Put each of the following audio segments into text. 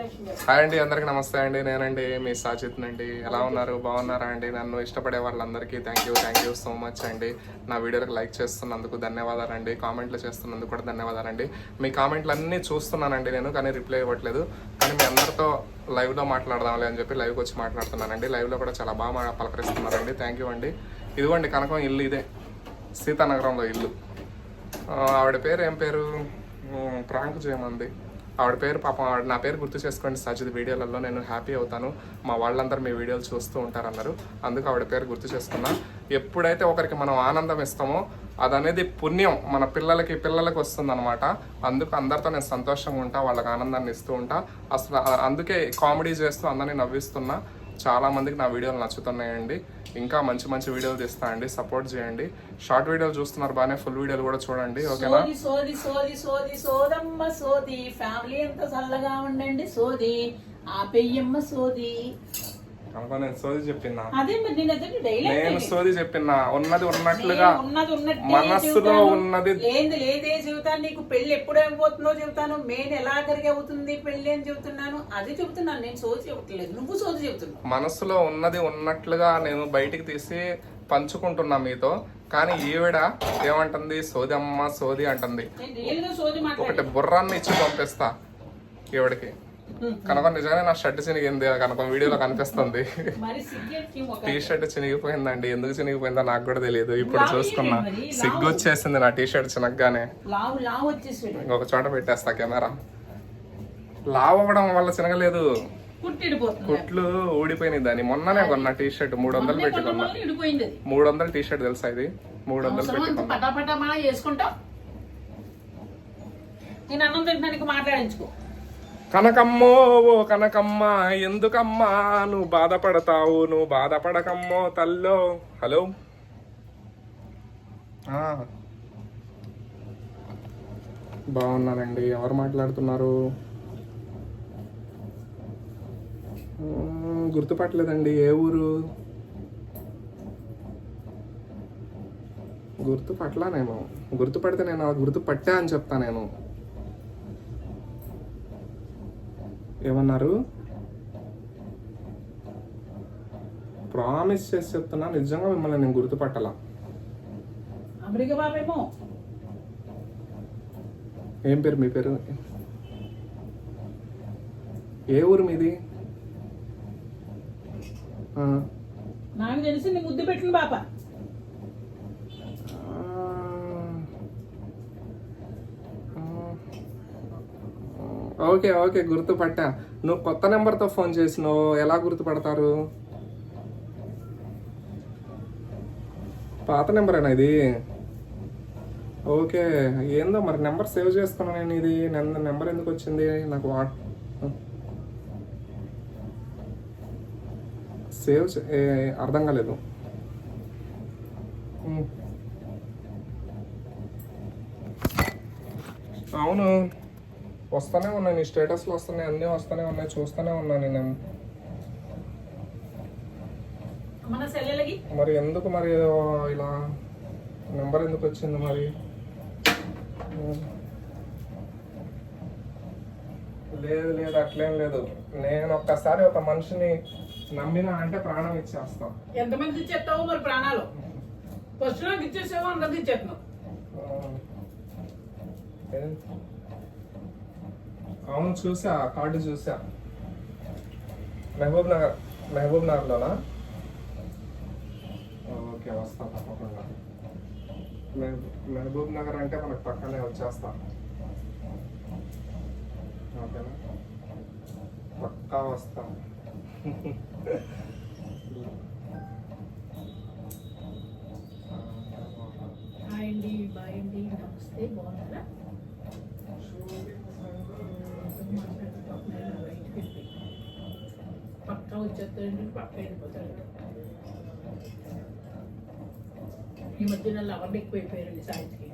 Hi అండి అందరికి నమస్తే అండి. నేనండి మీ సాచిత్ అండి. ఎలా ఉన్నారు? బాగున్నారా అండి? నన్ను ఇష్టపడే వాళ్ళందరికీ thank you thank you so much అండి. నా వీడియోకి లైక్ చేస్తున్నందుకు ధన్యవాదాలు అండి. కామెంట్లు చేస్తున్నందుకు కూడా ధన్యవాదాలండి మీ కామెంట్లు అన్నీ చూస్తున్నానండి నేను కానీ రిప్లై ఇవ్వట్లేదు. కానీ మీ అందరితో లైవ్లో మాట్లాడదాంలే అని చెప్పి లైవ్కి వచ్చి మాట్లాడుతున్నానండి. లైవ్లో కూడా చాలా బాగా మా- పలకరిస్తున్నారండి. థ్యాంక్ యూ అండి. ఇదిగోండి కనకం ఇల్లు ఇదే. సీతానగరంలో ఇల్లు. ఆవిడ పేరు ఏం పేరు? ప్రాంక్ చేయమంది. ఆవిడ పేరు పాపం ఆవిడ నా పేరు గుర్తు చేసుకోండి సచిత్ వీడియోలలో నేను హ్యాపీ అవుతాను. మా వాళ్ళందరూ మీ వీడియోలు చూస్తూ ఉంటారన్నారు. అందుకు ఆవిడ పేరు గుర్తు చేసుకున్నా. ఎప్పుడైతే ఒకరికి మనం ఆనందం ఇస్తామో అదనేది పుణ్యం. మన పిల్లలకి పిల్లలకి వస్తుందన్నమాట. అందుకు అందరితో నేను సంతోషంగా ఉంటా వాళ్ళకి ఆనందాన్ని ఇస్తూ ఉంటా. అసలు అందుకే కామెడీ చేస్తూ అందరినీ నవ్విస్తున్నా. చాలామందికి నా వీడియోలు నచ్చుతున్నాయండి. ఇంకా మంచి మంచి వీడియోలు తీస్తా అండి. సపోర్ట్ చేయండి. షార్ట్ వీడియోలు చూస్తున్నారు బాగానే ఫుల్ వీడియోలు కూడా చూడండి. ఓకేనా సోది సోది సోది సోది సోదమ్మ సోది. ఫ్యామిలీ ఎంత చల్లగా ఉండండి సోది. ఆ పెయ్యమ్మ సోది. నేను సోది చెప్పినా. నేను సోది చెప్పినా. ఉన్నది ఉన్నట్లుగా మనస్సులో. ఉన్నది. లేనిది లేదే చెబుతాను. నీకు పెళ్ళి ఎప్పుడు అయిపోతుందో చెబుతాను. మెయిన్ ఎలా కరిగి అవుతుంది పెళ్ళి అని చెబుతున్నాను. అది చెబుతున్నాను. నేను సోది చెబుతలేదు నువ్వు సోది చెబుతున్నావు. మనసులో ఉన్నది ఉన్నట్లుగా నేను బయటికి తీసి పంచుకుంటున్నా మీతో. కానీ ఈవిడ ఏమంటుంది? సోది అమ్మ సోది అంటుంది. ఒకటి బుర్రాన్ని ఇచ్చి పంపిస్తా ఈవిడకి. కనుక నిజంగానే నా షర్ట్ చినిగింది కనుక వీడియోలో కనిపిస్తుంది. టీ షర్ట్ చినిగిపోయిందండి. ఎందుకు చినిగిపోయిందో నాకు కూడా తెలియదు. ఇప్పుడు చూసుకున్నా? సిగ్గు వచ్చేసింది నా టీ షర్ట్ చినగ్గానే. ఇంకొక చోట పెట్టేస్తా కెమెరా. లావ్ అవ్వడం వల్ల చినగలేదు. కుట్లు ఊడిపోయినాయి దాన్ని. మొన్ననే కొన్నా టీ షర్ట్ మూడు వందలు పెట్టి కొన్నా ఇడిపోయింది అది. మూడు వందలు టీ షర్ట్ తెలుసా ఇది? మూడు వందలు అవసరం పెట్టి అంత కొన్నా. పటాపటా మన చేసుకుంటాం? నేను అన్నం మాట్లాడించుకో. కనకమ్మో ఓ కనకమ్మ ఎందుకమ్మా? నువ్వు బాధపడతావు నువ్వు బాధపడకమ్మో తల్లో. హలో. బాగున్నానండి. ఎవరు మాట్లాడుతున్నారు? గుర్తుపట్టలేదండి. ఏ ఊరు? గుర్తుపట్టలా నేను? గుర్తుపడితే నేను గుర్తుపట్టా అని చెప్తా నేను. ఏమన్నారు? ప్రామిస్ చేసి చెప్తున్నా నిజంగా మిమ్మల్ని నేను గుర్తుపట్టలా. ఏం పేరు మీ పేరు? ఏ ఊరు మీది? నాకు తెలిసింది ముద్దు పెట్టిన పాప ఓకే ఓకే గుర్తుపట్టా. నువ్వు కొత్త నెంబర్తో ఫోన్ చేసినావు. ఎలా గుర్తుపడతారు? పాత నెంబరేనా ఇది? ఓకే ఏందో మరి నెంబర్ సేవ్ చేసుకున్నా నేను ఇది. నెం- నెంబర్ ఎందుకు వచ్చింది? నాకు వాట్ సేవ్ చే- అర్థం కాలేదు. అవును. వస్తూనే ఉన్నాయి నీ స్టేటస్లో వస్తున్నాయి అన్నీ వస్తూనే ఉన్నాయి చూస్తూనే ఉన్నాను నేను మరి ఎందుకు మరి ఇలా నెంబర్ ఎందుకు వచ్చింది మరి? లేదు లేదు అట్లేం లేదు. నేను ఒక్కసారి ఒక మనిషిని నమ్మినా అంటే ప్రాణం ఇచ్చేస్తా. ఎంతమంది ఇచ్చేస్తావు మరి ప్రాణాలు? ఫస్ట్ నాకు ఇచ్చేసావు అందరికి ఇచ్చేస్తున్నావు. అవును చూసా కార్డు చూసా మహబూబ్ నగర్ మహబూబ్ నగర్లోనా? ఓకే వస్తా తప్పకుండా. మహబూబ్ నగర్ అంటే మనకు పక్కనే వచ్చేస్తా. ఓకేనా? పక్కా వస్తా. హాయ్ అండి బాయ్ అండి నమస్తే బాగున్నారా? పక్కా వచ్చేస్తాడండి పక్క వెళ్ళిపోతాడు ఈ మధ్యన లవర్లు ఎక్కువైపోయారండి సాయంత్రం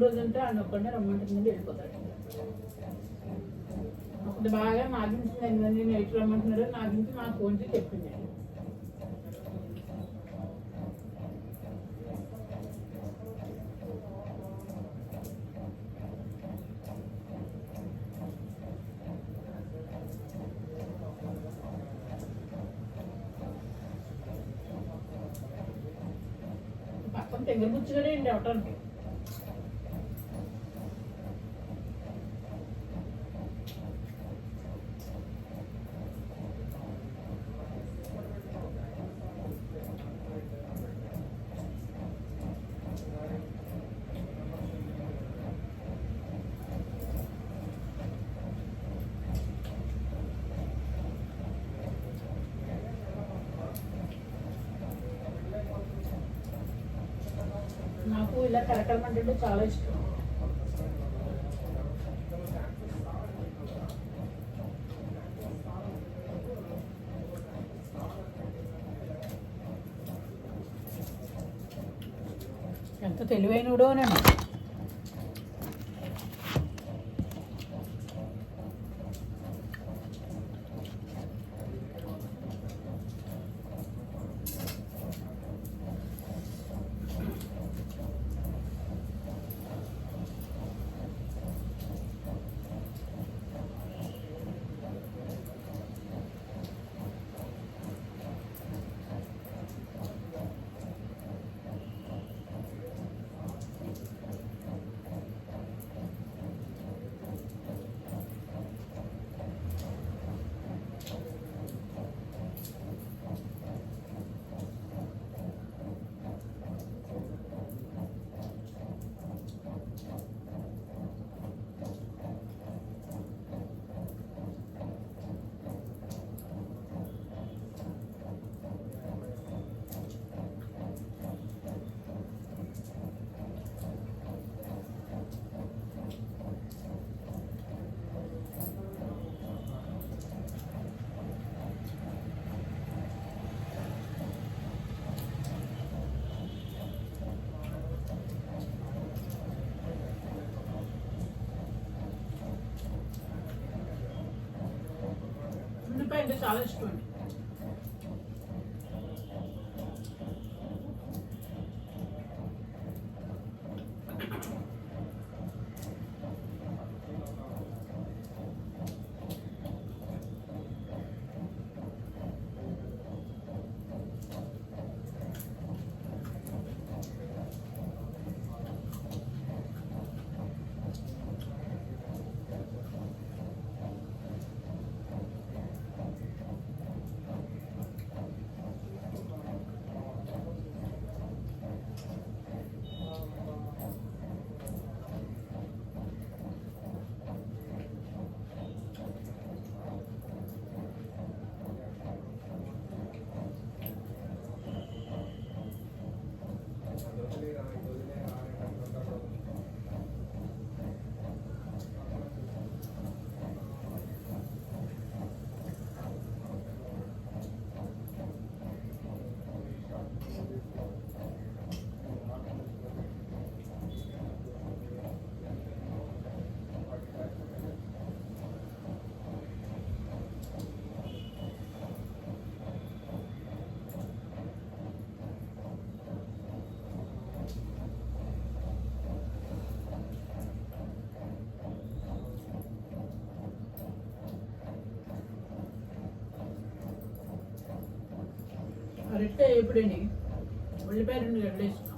సాయంత్రికి రోజులు ఉంటే ఆయన ఒక్కడే రమ్మంటుందండి వెళ్ళిపోతాడు. అప్పుడు బాగా నాగించింది అయిందండి నేను ఎటు రమ్మంటున్నారో నాగించి నాకు ఫోన్ చేసి చెప్పింది పక్కన తెగ బుచ్చుగానే అండి అవటానికి నాకు ఇలా కరకరమంటే చాలా ఇష్టం. ఎంత తెలివైనడోనండి అంటే చాలా ఇష్టం అండి. అరటికాయ ఎప్పుడండి ఉల్లిపాయ రెండు గడ్డలు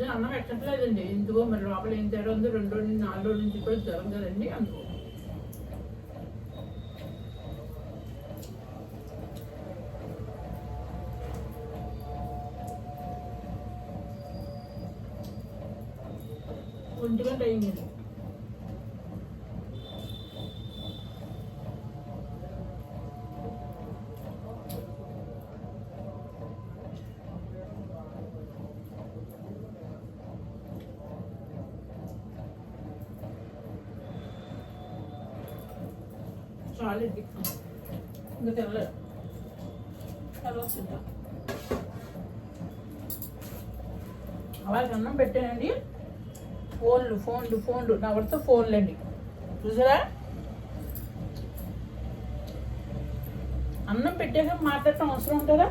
మధ్య అన్నం ఎక్కట్లేదండి ఎందుకో మరి లోపల ఏం తేడా ఉందో రెండు రోజుల నుంచి నాలుగు రోజుల నుంచి కూడా జ్వరం కదండి అందుకో ఒంటి గంట అయింది రాలేదు ఇంకా తినలేదు. తర్వాత తింటాం. అలాగే అన్నం పెట్టానండి. ఫోన్లు ఫోన్లు ఫోన్లు. నా పడితే ఫోన్లండి. చూసారా? అన్నం పెట్టాక మాట్లాడటం అవసరం ఉంటుందా?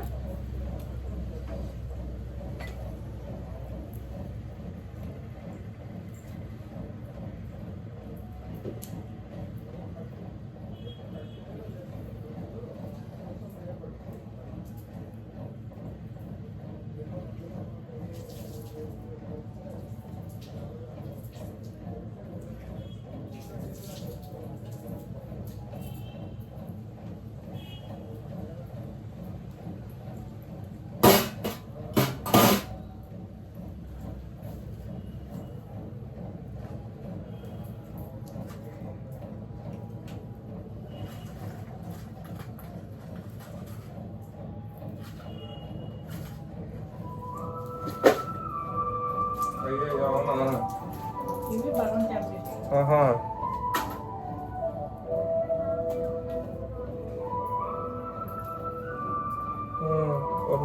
టాబ్లెట్ ఆహా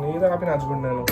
నీరు ఆపి నచ్చుకుంటాను